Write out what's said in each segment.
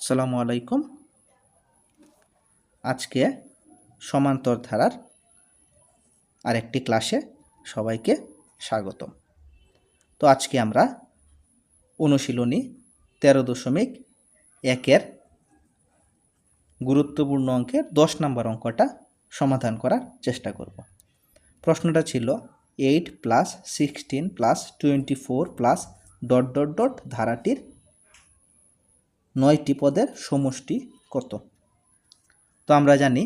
আসসালামু আলাইকুম। আজকে সমান্তর ধারার আরেকটি ক্লাসে সবাইকে স্বাগতম। তো আজকে আমরা অনুশীলনী তেরো দশমিক একের গুরুত্বপূর্ণ অঙ্কের দশ নম্বর অঙ্কটা সমাধান করার চেষ্টা করব। প্রশ্নটা ছিল eight plus sixteen plus twenty four plus dot dot dot ধারাটির নয়টি পদের সমষ্টি কত তো আমরা জানি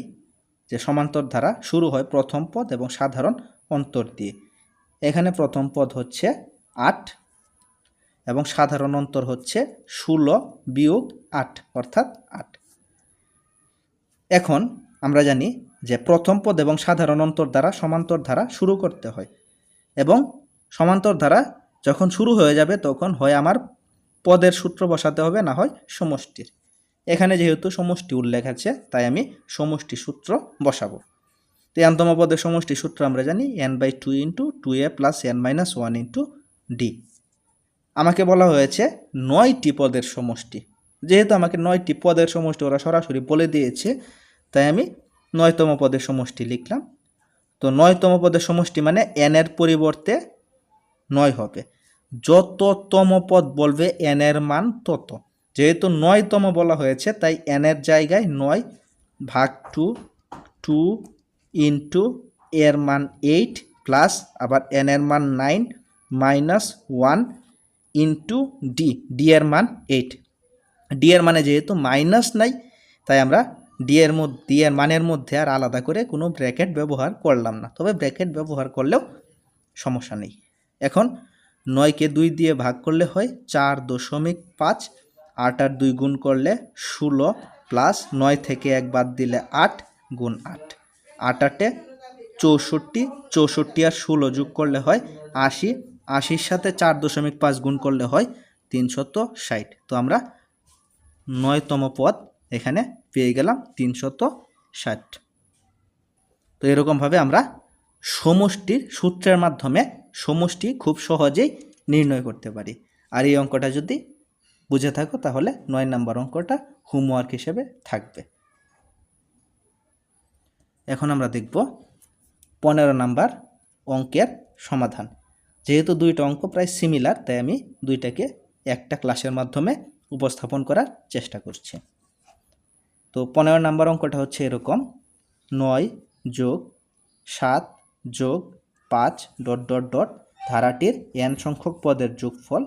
যে সমান্তর ধারা শুরু হয় প্রথম পদ এবং সাধারণ অন্তর দিয়ে। এখানে প্রথম পদ হচ্ছে আট এবং সাধারণ অন্তর হচ্ছে ষোলো বিয়োগ আট, অর্থাৎ আট। এখন আমরা জানি যে প্রথম পদ এবং সাধারণ অন্তর দ্বারা সমান্তর ধারা শুরু করতে হয় এবং সমান্তর ধারা যখন শুরু হয়ে যাবে তখন হয় আমার পদের সূত্র বসাতে হবে, না হয় সমষ্টির। এখানে যেহেতু সমষ্টি উল্লেখ আছে, তাই আমি সমষ্টি সূত্র বসাবো। তো এনতম পদের সমষ্টি সূত্র আমরা জানি n by two into two a plus n minus one into d আমাকে বলা হয়েছে নয়টি পদের সমষ্টি। যেহেতু আমাকে নয়টি পদের সমষ্টি ওরা সরাসরি বলে দিয়েছে, তাই আমি নয়তম পদের সমষ্টি লিখলাম। তো নয়তম পদের সমষ্টি মানে এন এর পরিবর্তে নয় হবে। যততম পদ বলবে এন এর মান তত। যেহেতু নয়তম বলা হয়েছে, তাই এন এর জায়গায় নয় ভাগ টু টু ইন্টু এর মান এইট প্লাস আবার এন এর মান nine minus one into d d এর মান এইট। ডি এর মানে যেহেতু মাইনাস নাই, তাই আমরা ডি এর মধ্যে ডি এর মানের মধ্যে আর আলাদা করে কোনো ব্র্যাকেট ব্যবহার করলাম না। তবে ব্র্যাকেট ব্যবহার করলেও সমস্যা নেই। এখন নয়কে দুই দিয়ে ভাগ করলে হয় চার দশমিক পাঁচ, আট আর দুই গুণ করলে ষোলো প্লাস নয় থেকে এক বাদ দিলে আট গুণ আট। আট আটে চৌষট্টি চৌষট্টি আর ষোলো যোগ করলে হয় আশি, আশির সাথে চার দশমিক পাঁচ গুণ করলে হয় তিনশত ষাট। তো আমরা নয়তম পদ এখানে পেয়ে গেলাম তিনশত ষাট। তো এরকমভাবে আমরা সমষ্টির সূত্রের মাধ্যমে সমষ্টি খুব সহজেই নির্ণয় করতে পারি। আর এই অঙ্কটা যদি বুঝে থাকো, তাহলে নয় নাম্বার অঙ্কটা হোমওয়ার্ক হিসেবে থাকবে। এখন আমরা দেখব পনেরো নাম্বার অঙ্কের সমাধান। যেহেতু দুইটা অঙ্ক প্রায় সিমিলার তাই আমি দুইটাকে একটা ক্লাসের মাধ্যমে উপস্থাপন করার চেষ্টা করছি। তো পনেরো নাম্বার অঙ্কটা হচ্ছে এরকম, নয় যোগ সাত যোগ পাঁচ ডট ডট ডট ধারাটির এন সংখ্যক পদের যোগফল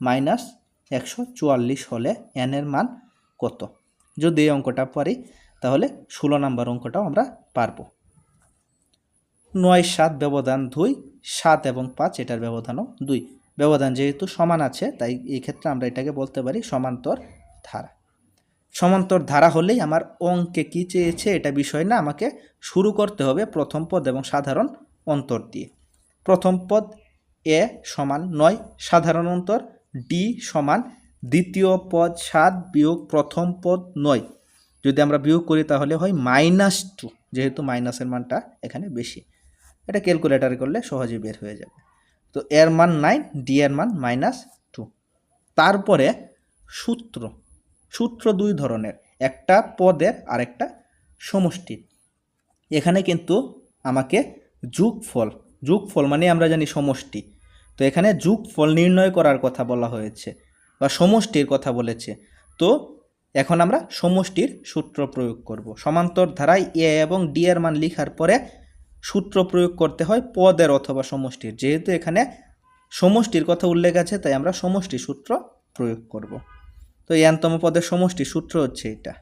মাইনাস একশো চুয়াল্লিশ হলে এন এর মান কত? যদি এই অঙ্কটা পারি, তাহলে ষোলো নাম্বার অঙ্কটাও আমরা পারব। নয় সাত ব্যবধান দুই, সাত এবং পাঁচ এটার ব্যবধানও দুই। ব্যবধান যেহেতু সমান আছে, তাই এই ক্ষেত্রে আমরা এটাকে বলতে পারি সমান্তর ধারা। সমান্তর ধারা হলেই আমার অঙ্কে কী চেয়েছে এটা বিষয় না, আমাকে শুরু করতে হবে প্রথম পদ এবং সাধারণ অন্তর দিয়ে। প্রথম পদ এ সমান নয়, সাধারণ অন্তর ডি সমান। দ্বিতীয় পদ সাত বিয়োগ প্রথম পদ নয়। যদি আমরা বিয়োগ করি তাহলে হয় মাইনাস টু, যেহেতু মাইনাসের মানটা এখানে বেশি। এটা ক্যালকুলেটার করলে সহজে বের হয়ে যাবে। তো এর মান নাইন, ডি এর মান মাইনাস টু। তারপরে সূত্র সূত্র দুই ধরনের, একটা পদের আর একটা সমষ্টির এখানে কিন্তু আমাকে যুগফল যুগফল মানে আমরা জানি সমষ্টি। তো এখানে যুগফল নির্ণয় করার কথা বলা হয়েছে বা সমষ্টির কথা বলেছে। তো এখন আমরা সমষ্টির সূত্র প্রয়োগ করব। সমান্তর ধারায় এ এবং ডি এর মান লিখার পরে সূত্র প্রয়োগ করতে হয় পদের অথবা সমষ্টির। যেহেতু এখানে সমষ্টির কথা উল্লেখ আছে, তাই আমরা সমষ্টি সূত্র প্রয়োগ করব। তো এনতম পদের সমষ্টি সূত্র হচ্ছে এটা।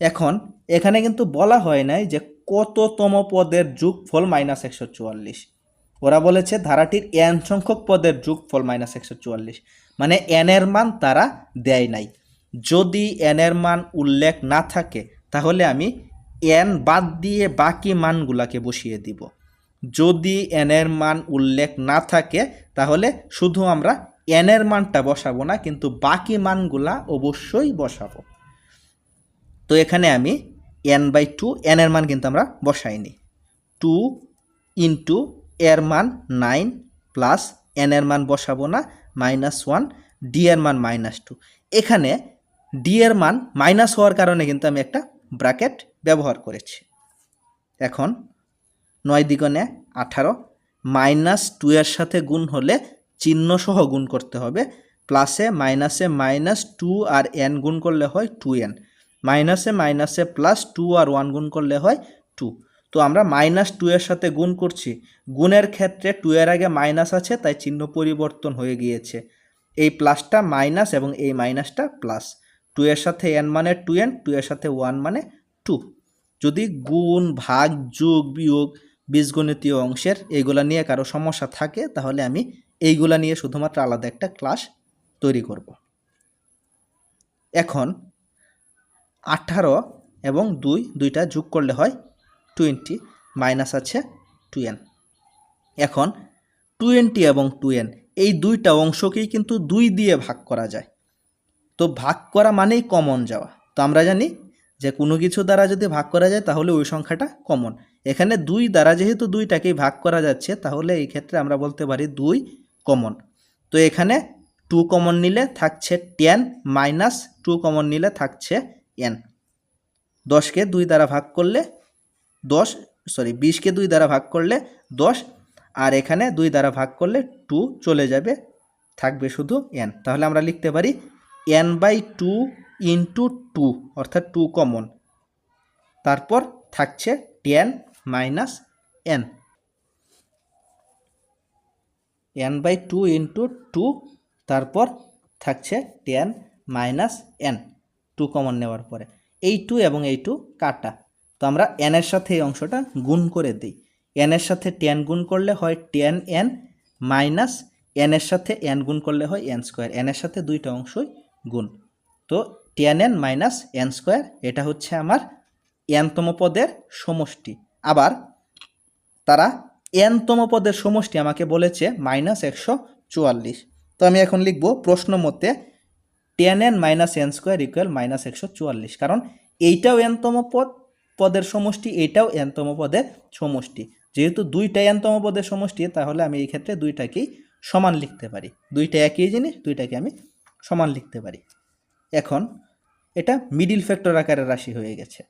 এখন এখানে কিন্তু বলা হয় নাই যে কততম পদের যোগফল মাইনাস একশো চুয়াল্লিশ? ওরা বলেছে ধারাটির এন সংখ্যক পদের যোগফল মাইনাস একশো চুয়াল্লিশ। মানে এন এর মান তারা দেয় নাই। যদি এন এর মান উল্লেখ না থাকে, তাহলে আমি এন বাদ দিয়ে বাকি মানগুলাকে বসিয়ে দিব। যদি এন এর মান উল্লেখ না থাকে, তাহলে শুধু আমরা এন এর মানটা বসাবো না, কিন্তু বাকি মানগুলা অবশ্যই বসাবো। তো এখানে আমি এন বাই টু এন এর মান কিন্তু আমরা বসাইনি। টু ইন্টু এর মান নাইন প্লাস এন এর মান বসাবো না মাইনাস ওয়ান ডি এর মান মাইনাস টু এখানে ডি এর মান মাইনাস হওয়ার কারণে কিন্তু আমি একটা ব্র্যাকেট ব্যবহার করেছি। এখন নয় দ্বিগুণে আঠারো মাইনাস টু এর সাথে গুণ হলে চিহ্ন সহ গুণ করতে হবে। প্লাসে মাইনাসে মাইনাস টু আর এন গুণ করলে হয় টু এন মাইনাসে মাইনাসে প্লাস টু আর ওয়ান গুণ করলে হয় টু তো আমরা মাইনাস টু এর সাথে গুণ করছি। গুণের ক্ষেত্রে টু এর আগে মাইনাস আছে, তাই চিহ্ন পরিবর্তন হয়ে গিয়েছে। এই প্লাসটা মাইনাস এবং এই মাইনাসটা প্লাস টু এর সাথে এন মানে টু এন টু এর সাথে ওয়ান মানে টু যদি গুণ, ভাগ, যোগ, বিয়োগ বীজগণিতীয় অংশের এইগুলা নিয়ে কারও সমস্যা থাকে, তাহলে আমি এইগুলা নিয়ে শুধুমাত্র আলাদা একটা ক্লাস তৈরি করব। এখন আঠারো এবং দুই, দুইটা যোগ করলে হয় টোয়েন্টি, মাইনাস আছে টু এন। এখন টোয়েন্টি এবং টু এন, এই দুইটা অংশকেই কিন্তু দুই দিয়ে ভাগ করা যায়। তো ভাগ করা মানেই কমন যাওয়া। তো আমরা জানি যে কোনো কিছু দ্বারা যদি ভাগ করা যায় তাহলে ওই সংখ্যাটা কমন এখানে দুই দ্বারা যেহেতু দুইটাকেই ভাগ করা যাচ্ছে, তাহলে এই ক্ষেত্রে আমরা বলতে পারি দুই কমন তো এখানে টু কমন নিলে থাকছে টেন মাইনাস টু কমন নিলে থাকছে এন। দশকে দুই দ্বারা ভাগ করলে দশ সরি বিশকে দুই দ্বারা ভাগ করলে দশ, আর এখানে দুই দ্বারা ভাগ করলে টু চলে যাবে, থাকবে শুধু এন। তাহলে আমরা লিখতে পারি n by two into two, অর্থাৎ টু কমন। তারপর থাকছে ten minus n. N by two into two, তারপর থাকছে ten minus n. Two common নেওয়ার পরে। এই টু এবং এই টু কাটা তো আমরা এনের সাথে এই অংশটা গুণ করে দিই। এনের সাথে টেন গুণ করলে হয় টেন এন মাইনাস এনের সাথে এন গুণ করলে হয় এন স্কোয়ার এনের সাথে দুইটা অংশই গুণ। তো ten n minus n square এটা হচ্ছে আমার এনতম পদের সমষ্টি। আবার তারা এনতম পদের সমষ্টি আমাকে বলেছে মাইনাস একশো চুয়াল্লিশ। তো আমি এখন লিখব প্রশ্ন মতে ten n minus n square equal minus একশো চুয়াল্লিশ। কারণ এইটাও এনতম পদ, পদের সমষ্টি, এটাও এনতম পদের সমষ্টি। যেহেতু দুইটা এনতম পদের সমষ্টি, তাহলে আমি এই ক্ষেত্রে দুইটাকেই সমান লিখতে পারি। দুইটা একই জিনিস, দুইটাকে আমি সমান লিখতে পারি। এখন এটা মিডিল ফ্যাক্টর আকারের রাশি হয়ে গেছে।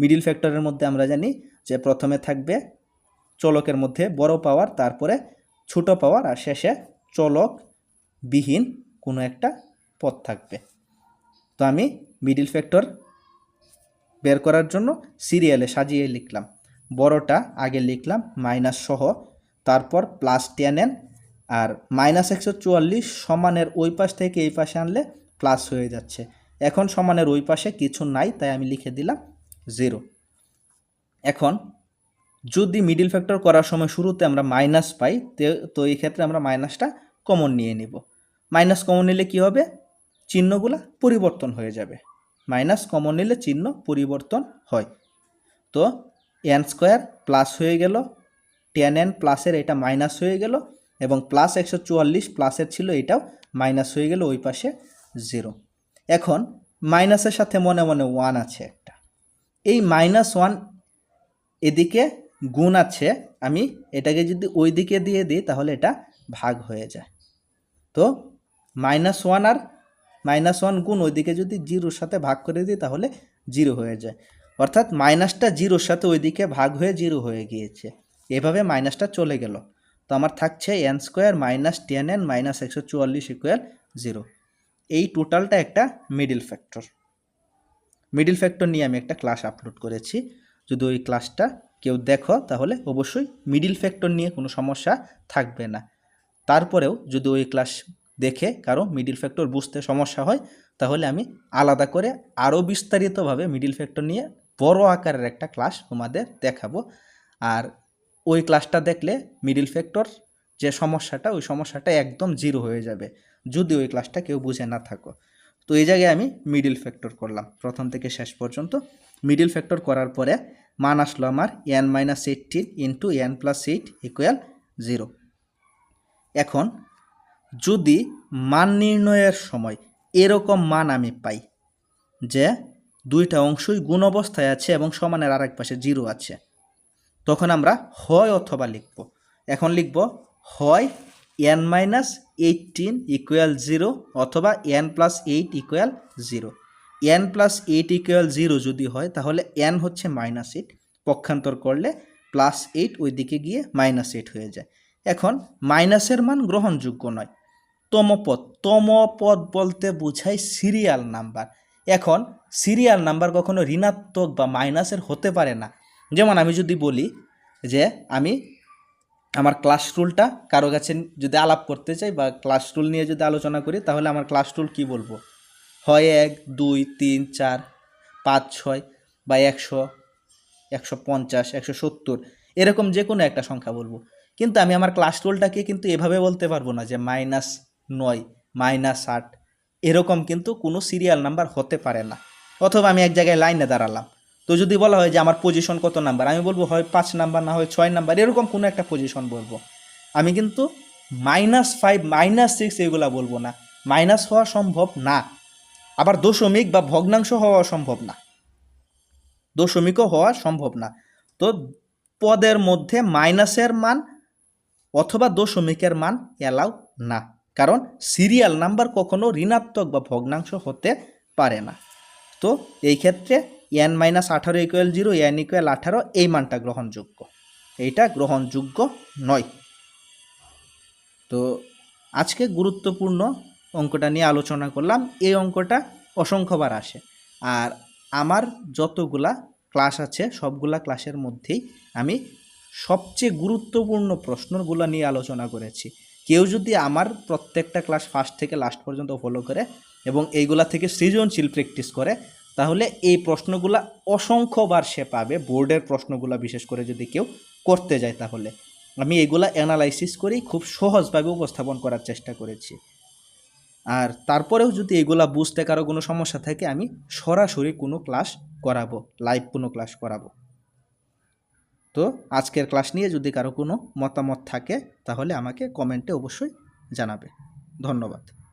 মিডিল ফ্যাক্টরের মধ্যে আমরা জানি যে প্রথমে থাকবে চলকের মধ্যে বড় পাওয়ার, তারপরে ছোট পাওয়ার, আর শেষে চলক বিহীন কোনো একটা পদ থাকবে। তো আমি মিডিল ফ্যাক্টর বের করার জন্য সিরিয়ালে সাজিয়ে লিখলাম। বড়টা আগে লিখলাম মাইনাস সহ, তারপর প্লাস টেন এন আর মাইনাস একশো চুয়াল্লিশ সমানের ওই পাশ থেকে এই পাশে আনলে প্লাস হয়ে যাচ্ছে। এখন সমানের ওই পাশে কিছু নাই, তাই আমি লিখে দিলাম জিরো এখন যদি মিডিল ফ্যাক্টর করার সময় শুরুতে আমরা মাইনাস পাই, তো এই ক্ষেত্রে আমরা মাইনাসটা কমন নিয়ে নিব। মাইনাস কমন নিলে কি হবে? চিহ্নগুলা পরিবর্তন হয়ে যাবে। মাইনাস কমন নিলে চিহ্ন পরিবর্তন হয়। তো এন স্কোয়ার প্লাস হয়ে গেল টেন এন প্লাসের এটা মাইনাস হয়ে গেল এবং প্লাস একশো চুয়াল্লিশ প্লাসের ছিল এটাও মাইনাস হয়ে গেল ওই পাশে জিরো। এখন মাইনাসের সাথে মনে মনে ওয়ান আছে একটা। এই মাইনাস ওয়ান এদিকে গুণ আছে, আমি এটাকে যদি ওই দিকে দিয়ে দিই তাহলে এটা ভাগ হয়ে যায়। তো মাইনাস ওয়ান আর মাইনাস ওয়ান গুণ ওইদিকে যদি জিরোর সাথে ভাগ করে দিই তাহলে জিরো হয়ে যায়। অর্থাৎ মাইনাসটা জিরোর সাথে ওইদিকে ভাগ হয়ে জিরো হয়ে গিয়েছে। এভাবে মাইনাসটা চলে গেল। তো আমার থাকছে n square minus ten n minus একশো চুয়াল্লিশ ইকুয়াল জিরো এই টোটালটা একটা মিডিল ফ্যাক্টর মিডিল ফ্যাক্টর নিয়ে আমি একটা ক্লাস আপলোড করেছি। যদি ওই ক্লাসটা কেউ দেখো তাহলে অবশ্যই মিডিল ফ্যাক্টর নিয়ে কোনো সমস্যা থাকবে না। তারপরেও যদি ওই ক্লাস দেখে কারও মিডিল ফ্যাক্টর বুঝতে সমস্যা হয়, তাহলে আমি আলাদা করে আরও বিস্তারিতভাবে মিডিল ফ্যাক্টর নিয়ে বড় আকারের একটা ক্লাস তোমাদের দেখাবো। আর ওই ক্লাসটা দেখলে মিডিল ফ্যাক্টর যে সমস্যাটা, ওই সমস্যাটা একদম জিরো হয়ে যাবে, যদি ওই ক্লাসটা কেউ বুঝে না থাকো। তো এই জায়গায় আমি মিডিল ফ্যাক্টর করলাম, প্রথম থেকে শেষ পর্যন্ত। মিডিল ফ্যাক্টর করার পরে মান আসলো আমার n minus eighteen into n plus eight equal zero এখন যদি মান নির্ণয়ের সময় এরকম মান আমি পাই যে দুইটা অংশই গুণ অবস্থায় আছে এবং সমানের আরেক পাশে জিরো আছে, তখন আমরা হয় অথবা লিখব। এখন লিখব হয় n minus eighteen equal zero অথবা n plus eight equal zero n plus eight equal zero যদি হয়, তাহলে এন হচ্ছে মাইনাস এইট পক্ষান্তর করলে প্লাস এইট ওই দিকে গিয়ে মাইনাস এইট হয়ে যায়। এখন মাইনাসের মান গ্রহণযোগ্য নয়। তমপদ তমপদ বলতে বোঝায় সিরিয়াল নাম্বার এখন সিরিয়াল নাম্বার কখনো ঋণাত্মক বা মাইনাসের হতে পারে না। যেমন আমি যদি বলি যে আমি আমার ক্লাস রুলটা কারও কাছে যদি আলাপ করতে চাই বা ক্লাস রুল নিয়ে যদি আলোচনা করি, তাহলে আমার ক্লাস রুল কী বলব? হয় এক, দুই, তিন, চার, পাঁচ, ছয় বা একশো একশো পঞ্চাশ, একশো সত্তর। এরকম যে কোনো একটা সংখ্যা বলব। কিন্তু আমি আমার ক্লাস রুলটাকে কিন্তু এভাবে বলতে পারব না যে মাইনাস নয় মাইনাস আট। এরকম কিন্তু কোনো সিরিয়াল নাম্বার হতে পারে না। অথবা আমি এক জায়গায় লাইনে দাঁড়ালাম। তো যদি বলা হয় যে আমার পজিশন কত নাম্বার আমি বলব হয় পাঁচ নাম্বার না হয় ছয় নাম্বার এরকম কোনো একটা পজিশন বলব। আমি কিন্তু মাইনাস ফাইভ মাইনাস সিক্স এগুলা বলব না। মাইনাস হওয়া সম্ভব না। আবার দশমিক বা ভগ্নাংশ হওয়া সম্ভব না। দশমিকও হওয়া সম্ভব না। তো পদের মধ্যে মাইনাসের মান অথবা দশমিকের মান অ্যালাউ না, কারণ সিরিয়াল নাম্বার কখনো ঋণাত্মক বা ভগ্নাংশ হতে পারে না। তো এই ক্ষেত্রে এন মাইনাস আঠারো ইকুয়াল জিরো এন ইকুয়াল আঠারো এই মানটা গ্রহণযোগ্য। এইটা গ্রহণযোগ্য নয়। তো আজকে গুরুত্বপূর্ণ অঙ্কটা নিয়ে আলোচনা করলাম। এই অঙ্কটা অসংখ্যবার আসে। আর আমার যতগুলা ক্লাস আছে, সবগুলা ক্লাসের মধ্যেই আমি সবচেয়ে গুরুত্বপূর্ণ প্রশ্নগুলো নিয়ে আলোচনা করেছি। কেউ যদি আমার প্রত্যেকটা ক্লাস ফার্স্ট থেকে লাস্ট পর্যন্ত ফলো করে এবং এইগুলা থেকে সৃজনশীল প্র্যাকটিস করে, তাহলে এই প্রশ্নগুলা অসংখ্যবার সে পাবে বোর্ডের প্রশ্নগুলা বিশেষ করে যদি কেউ করতে যায় তাহলে। আমি এগুলা অ্যানালাইসিস করেই খুব সহজভাবে উপস্থাপন করার চেষ্টা করেছি। আর তারপরেও যদি এগুলা বুঝতে কারও কোনো সমস্যা থাকে, আমি সরাসরি কোনো ক্লাস করাবো লাইভ কোনো ক্লাস করাবো। তো আজকের ক্লাস নিয়ে যদি কারও কোনো মতামত থাকে, তাহলে আমাকে কমেন্টে অবশ্যই জানাবে। ধন্যবাদ।